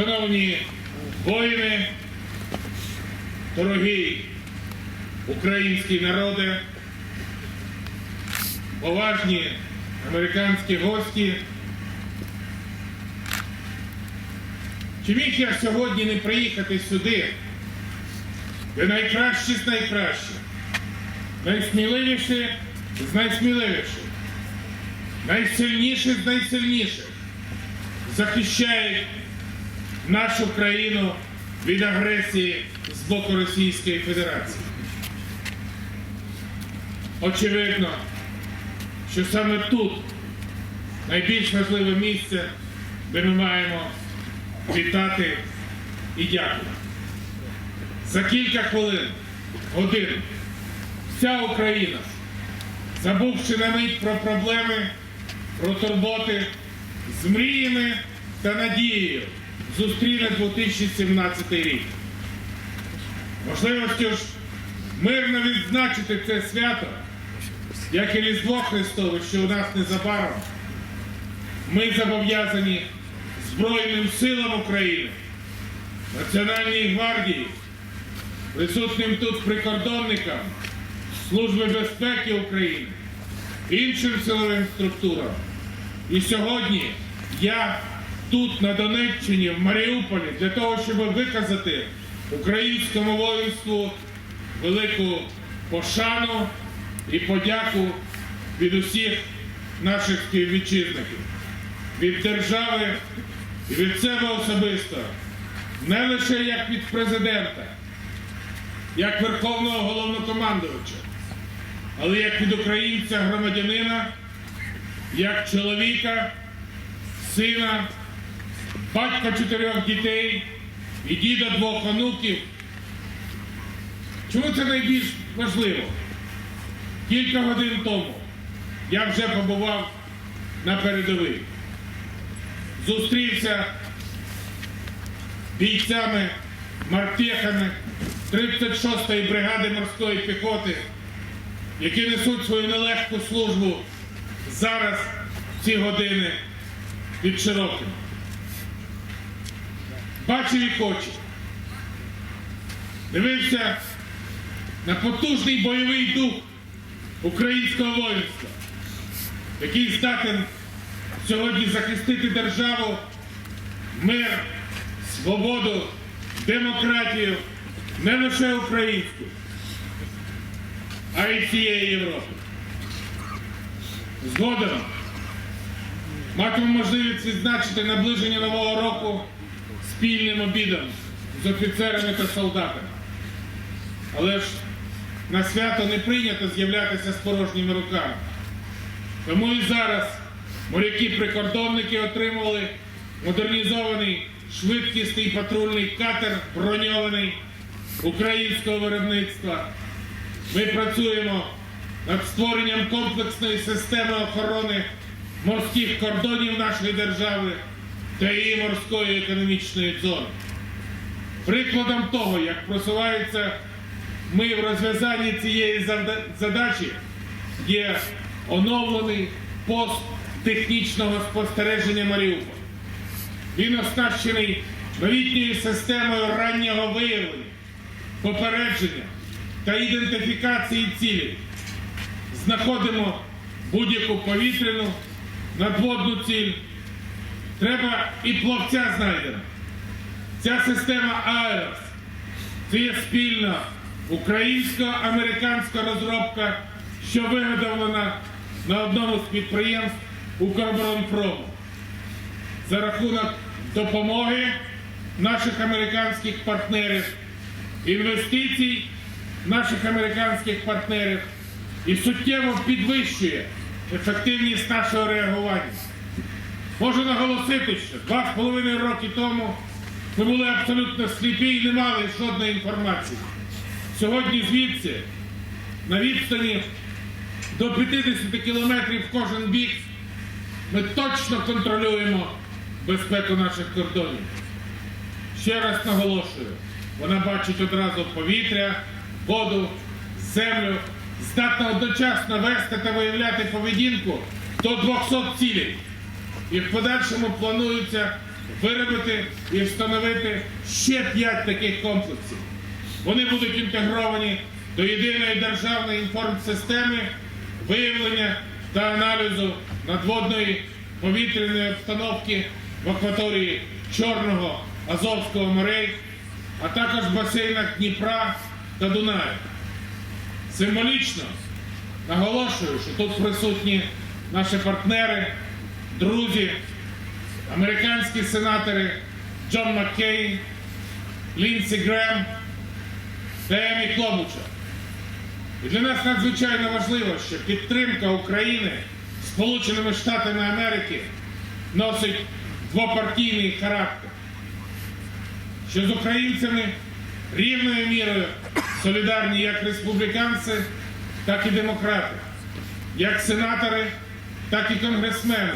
Шановні воїни, дорогі українські народи, поважні американські гості. Чи міг я сьогодні не приїхати сюди, де найкращі з найкращих, найсміливіші з найсміливіших, найсильніші з найсильніших захищають нашу країну від агресії з боку Російської Федерації. Очевидно, що саме тут найбільш важливе місце, де ми маємо вітати і дякувати. За кілька хвилин, годин, вся Україна, забувши на мить про проблеми, про турботи, з мріями та надією зустріне 2017 рік. Можливістю ж мирно відзначити це свято, як і Різдво Христове, що у нас незабаром, ми зобов'язані Збройним силам України, Національній гвардії, присутнім тут прикордонникам, Служби безпеки України, іншим силовим структурам. І сьогодні я тут, на Донеччині, в Маріуполі, для того, щоб виказати українському воїнству велику пошану і подяку від усіх наших співвітчизників, від держави і від себе особисто, не лише як від президента, як Верховного головнокомандувача, але як від українця-громадянина, як чоловіка, сина, батька чотирьох дітей і діда двох онуків. Чому це найбільш важливо? Кілька годин тому я вже побував на передовій. Зустрівся бійцями, мартехами 36-ї бригади морської піхоти, які несуть свою нелегку службу зараз в ці години під Широким. Бачив і хочу. Дивився на потужний бойовий дух українського воїнства, який здатен сьогодні захистити державу, мир, свободу, демократію, не лише українську, а й всієї Європи. Згодом матимемо можливість відзначити наближення нового року спільним обідом з офіцерами та солдатами. Але ж на свято не прийнято з'являтися з порожніми руками. Тому і зараз моряки-прикордонники отримали модернізований швидкісний патрульний катер броньований українського виробництва. Ми працюємо над створенням комплексної системи охорони морських кордонів нашої держави та її морської економічної зони. Прикладом того, як просуваються ми в розв'язанні цієї задачі, є оновлений пост технічного спостереження Маріуполя. Він оснащений новітньою системою раннього виявлення, попередження та ідентифікації цілей. Знаходимо будь-яку повітряну, надводну ціль. Треба і плавця знайдемо. Ця система АЕРС це є спільна українсько-американська розробка, що виготовлена на одному з підприємств Укроборонпрому за рахунок допомоги наших американських партнерів, інвестицій наших американських партнерів і суттєво підвищує ефективність нашого реагування. Можу наголосити, що два з половиною роки тому ми були абсолютно сліпі і не мали жодної інформації. Сьогодні звідси, на відстані до 50 кілометрів кожен бік, ми точно контролюємо безпеку наших кордонів. Ще раз наголошую, вона бачить одразу повітря, воду, землю, здатна одночасно вести та виявляти поведінку до 200 цілей. І в подальшому плануються виробити і встановити ще п'ять таких комплексів. Вони будуть інтегровані до єдиної державної інформсистеми виявлення та аналізу надводної повітряної обстановки в акваторії Чорного, Азовського морей, а також в басейнах Дніпра та Дунаю. Символічно наголошую, що тут присутні наші партнери, друзі, американські сенатори Джон Маккейн, Лінсі Грем та Емі Клобуча. І для нас надзвичайно важливо, що підтримка України Сполученими Штатами Америки носить двопартійний характер, що з українцями рівною мірою солідарні як республіканці, так і демократи, як сенатори, так і конгресмени.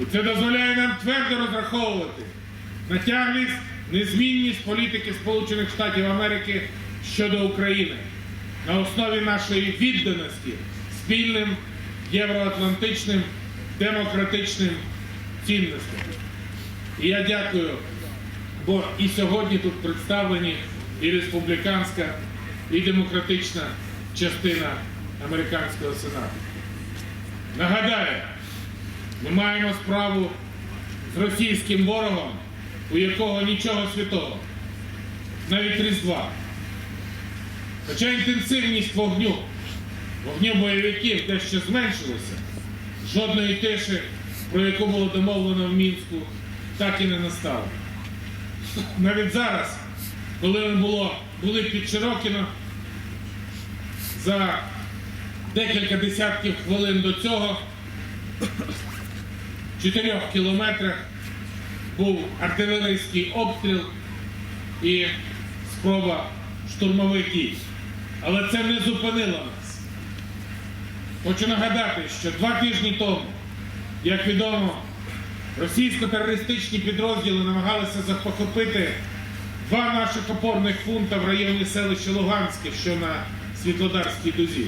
І це дозволяє нам твердо розраховувати на тяглість, незмінність політики Сполучених Штатів Америки щодо України на основі нашої відданості спільним євроатлантичним демократичним цінностям. І я дякую, бо і сьогодні тут представлені і республіканська, і демократична частина американського сенату. Нагадаю, ми маємо справу з російським ворогом, у якого нічого святого, навіть Різдва. Хоча інтенсивність вогню, вогню бойовиків дещо зменшилася, жодної тиші, про яку було домовлено в Мінську, так і не настало. Навіть зараз, коли ми було, були під Широкіно, за декілька десятків хвилин до цього, чотирьох кілометрах був артилерійський обстріл і спроба штурмових дій. Але це не зупинило нас. Хочу нагадати, що два тижні тому, як відомо, російсько-терористичні підрозділи намагалися захопити два наших опорних пункти в районі селища Луганське, що на Світлодарській дузі.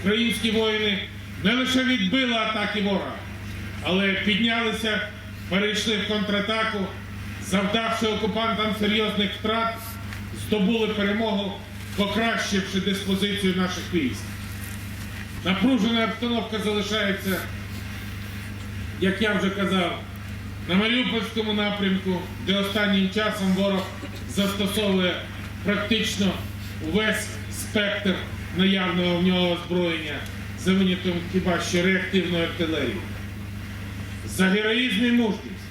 Українські воїни не лише відбили атаки ворога, але піднялися, перейшли в контратаку, завдавши окупантам серйозних втрат, здобули перемогу, покращивши диспозицію наших військ. Напружена обстановка залишається, як я вже казав, на Маріупольському напрямку, де останнім часом ворог застосовує практично увесь спектр наявного в нього озброєння, за винятком хіба що реактивної артилерії. За героїзм і мужність,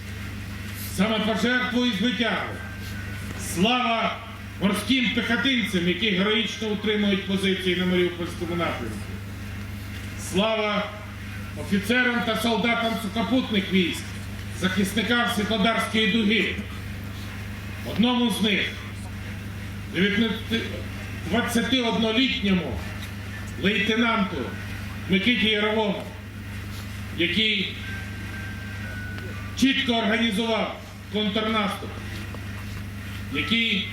самопожертву і звитягу. Слава морським пехотинцям, які героїчно утримують позиції на Маріупольському напрямку. Слава офіцерам та солдатам сухопутних військ, захисникам Світлодарської дуги. Одному з них, 21-літньому лейтенанту Микиті Яровому, який чітко організував контрнаступ, який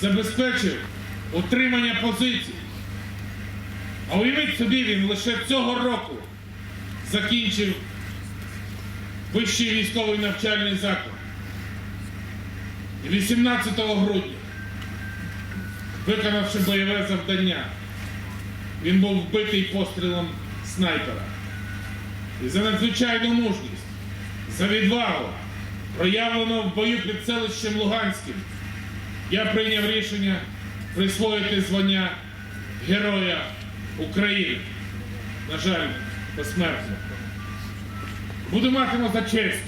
забезпечив утримання позицій. А уявіть собі, він лише цього року закінчив вищий військовий навчальний заклад. І 18 грудня, виконавши бойове завдання, він був вбитий пострілом снайпера. І за надзвичайну мужність, за відвагу, проявлену в бою під селищем Луганським, я прийняв рішення присвоїти звання Героя України. На жаль, посмертно. Буду матиму за честь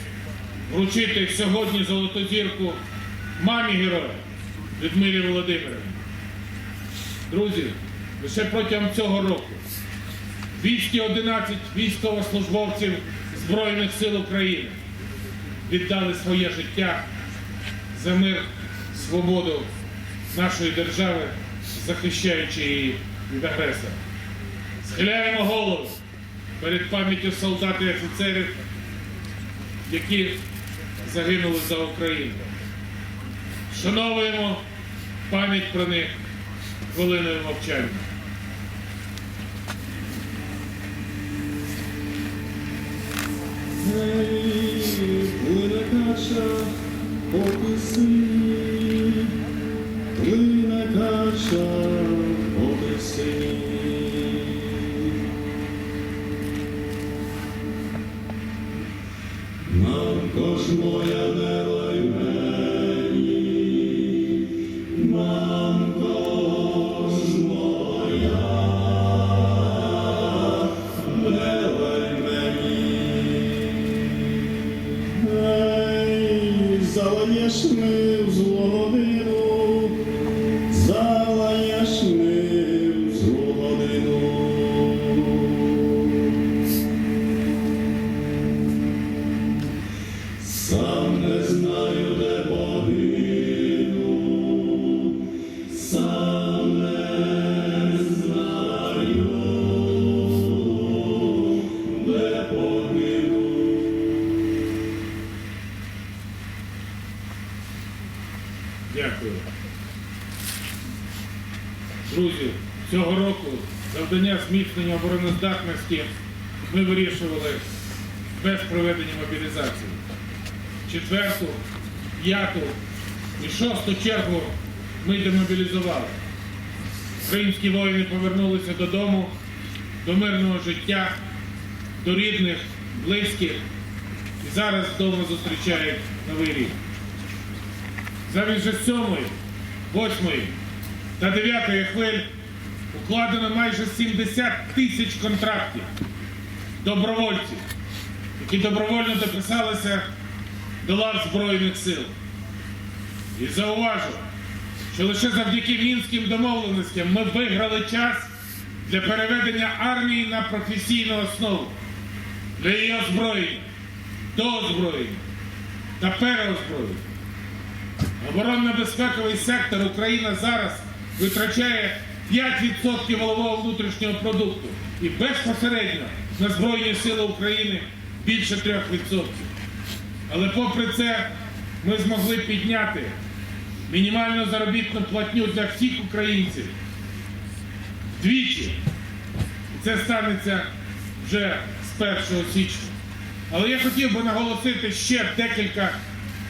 вручити сьогодні золоту зірку мамі героя Людмилі Володимирівні. Друзі, лише протягом цього року 211 військовослужбовців Збройних сил України віддали своє життя за мир, свободу нашої держави, захищаючи її від агресора. Схиляємо голову перед пам'яттю солдат і офіцерів, які загинули за Україну. Шановуємо пам'ять про них хвилиною мовчання. Буде кача описи, плине кача описи. Нам Мамко ж моя не лай зміцнення обороноздатності ми вирішували без проведення мобілізації. Четверту, п'яту і шосту чергу ми демобілізували. Українські воїни повернулися додому, до мирного життя, до рідних, близьких і зараз вдома зустрічають новий рік. Замість же сьомої, восьмої та дев'ятої хвиль укладено майже 70 тисяч контрактів добровольців, які добровольно дописалися до лав Збройних сил. І зауважу, що лише завдяки мінським домовленостям ми виграли час для переведення армії на професійну основу, для її озброєння, доозброєння та переозброєння. Оборонно-безпековий сектор Україна зараз витрачає 5% валового внутрішнього продукту і безпосередньо на Збройні Сили України більше 3%. Але попри це ми змогли підняти мінімальну заробітну платню для всіх українців вдвічі. І це станеться вже з 1 січня. Але я хотів би наголосити ще декілька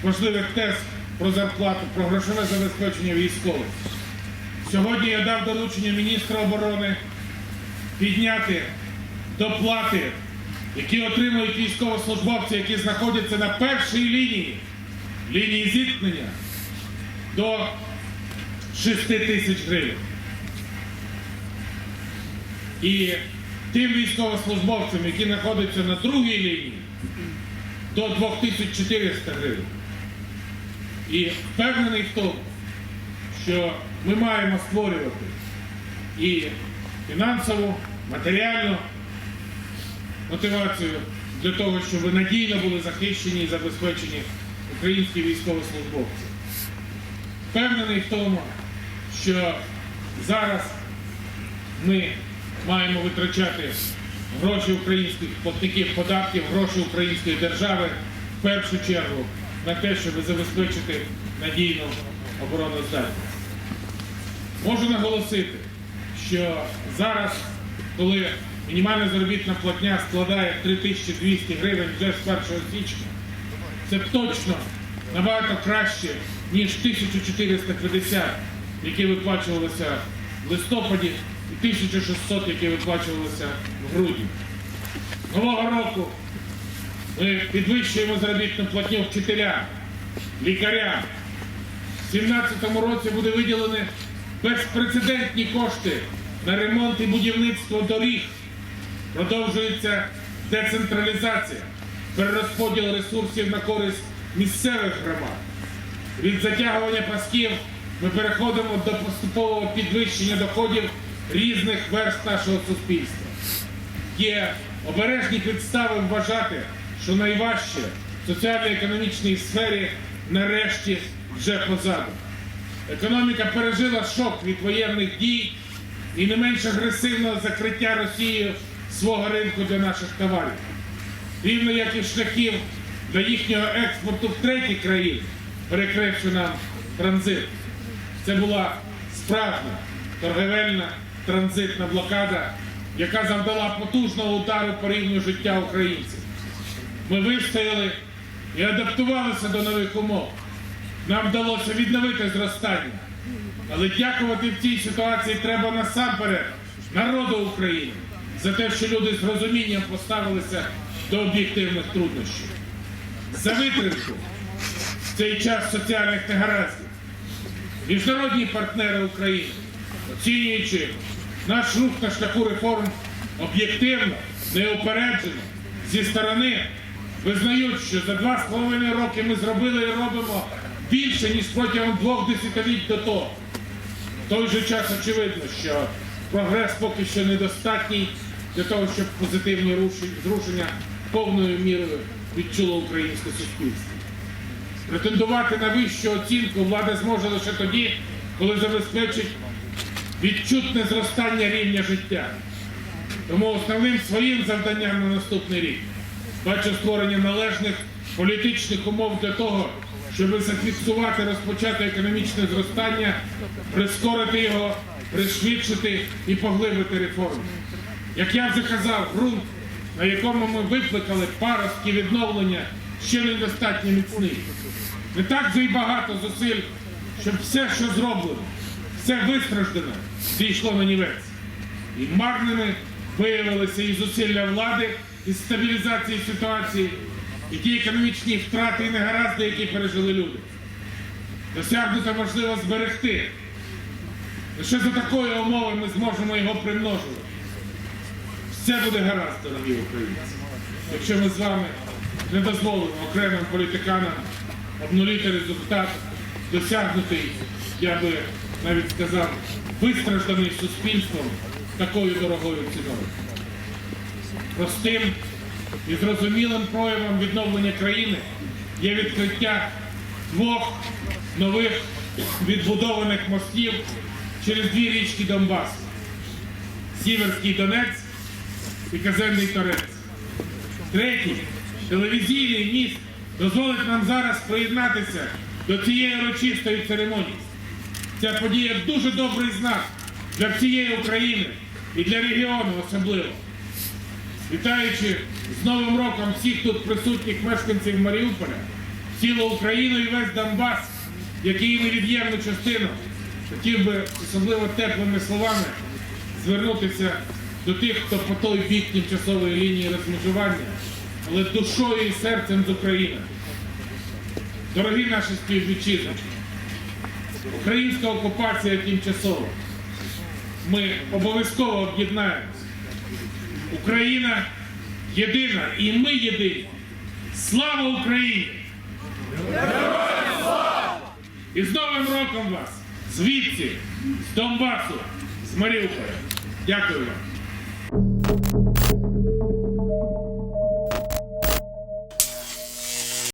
важливих тез про зарплату, про грошове забезпечення військових. Сьогодні я дав доручення міністра оборони підняти доплати, які отримують військовослужбовці, які знаходяться на першій лінії, лінії зіткнення, до 6 тисяч гривень. І тим військовослужбовцям, які знаходяться на другій лінії, до 2400 гривень. І впевнений в тому, що ми маємо створювати і фінансову, матеріальну мотивацію для того, щоб надійно були захищені і забезпечені українські військовослужбовці. Впевнений в тому, що зараз ми маємо витрачати гроші українських платників податків, гроші української держави в першу чергу на те, щоб забезпечити надійну обороноздатність. Можу наголосити, що зараз, коли мінімальна заробітна платня складає 3200 гривень вже з 1 січня, це точно набагато краще, ніж 1450, які виплачувалися в листопаді, і 1600, які виплачувалися в грудні. Нового року ми підвищуємо заробітну платню вчителям, лікарям. У 2017 році буде виділені безпрецедентні кошти на ремонт і будівництво доріг. Продовжується децентралізація, перерозподіл ресурсів на користь місцевих громад. Від затягування пасків ми переходимо до поступового підвищення доходів різних верст нашого суспільства. Є обережні підстави вважати, що найважче в соціально-економічній сфері нарешті вже позаду. Економіка пережила шок від воєнних дій і не менш агресивного закриття Росією свого ринку для наших товарів. Рівно як і шляхів для їхнього експорту в треті країни, перекривши нам транзит. Це була справжня торговельна транзитна блокада, яка завдала потужного удару по рівню життя українців. Ми вистояли і адаптувалися до нових умов. Нам вдалося відновити зростання. Але дякувати в цій ситуації треба насамперед народу України за те, що люди з розумінням поставилися до об'єктивних труднощів. За витримку в цей час соціальних негараздів. Міжнародні партнери України, оцінюючи наш рух на шляху реформ об'єктивно, неупереджено, зі сторони, визнають, що за два з половиною роки ми зробили і робимо більше, ніж протягом двох десятиліть до того. В той же час очевидно, що прогрес поки що недостатній для того, щоб позитивні зрушення повною мірою відчуло українське суспільство. Претендувати на вищу оцінку влада зможе лише тоді, коли забезпечить відчутне зростання рівня життя. Тому основним своїм завданням на наступний рік бачу створення належних політичних умов для того, щоб зафіксувати розпочати економічне зростання, прискорити його, пришвидшити і поглибити реформи. Як я вже казав, ґрунт, на якому ми викликали паростки відновлення, ще недостатньо міцний. Не так вже й багато зусиль, щоб все, що зроблено, все вистраждане, зійшло на нівець. І марними виявилися і зусилля влади із стабілізації ситуації, і ті економічні втрати і негаразди, які пережили люди. Досягнуто можливо зберегти. Лише за такої умови ми зможемо його примножувати. Все буде гаразд, дорогі українці. Якщо ми з вами не дозволимо окремим політиканам обнулити результат, досягнутий, я би навіть сказав, вистражданий суспільством такою дорогою ціною. Простим і зрозумілим проявом відновлення країни є відкриття двох нових відбудованих мостів через дві річки Донбасу. Сіверський Донець і Казенний Торець. Третій телевізійний міст дозволить нам зараз приєднатися до цієї урочистої церемонії. Ця подія дуже добрий знак для всієї України і для регіону особливо. Вітаючи з Новим роком всіх тут присутніх мешканців Маріуполя, цілу Україну і весь Донбас, як її невід'ємну частину, хотів би особливо теплими словами звернутися до тих, хто по той бік тимчасової лінії розмежування, але душою і серцем з України. Дорогі наші співвітчизники, українська окупація тимчасова. Ми обов'язково об'єднаємося. Україна єдина і ми єдині. Слава Україні! І з Новим роком вас! Звідси, з Донбасу, з Маріуполя. Дякую вам.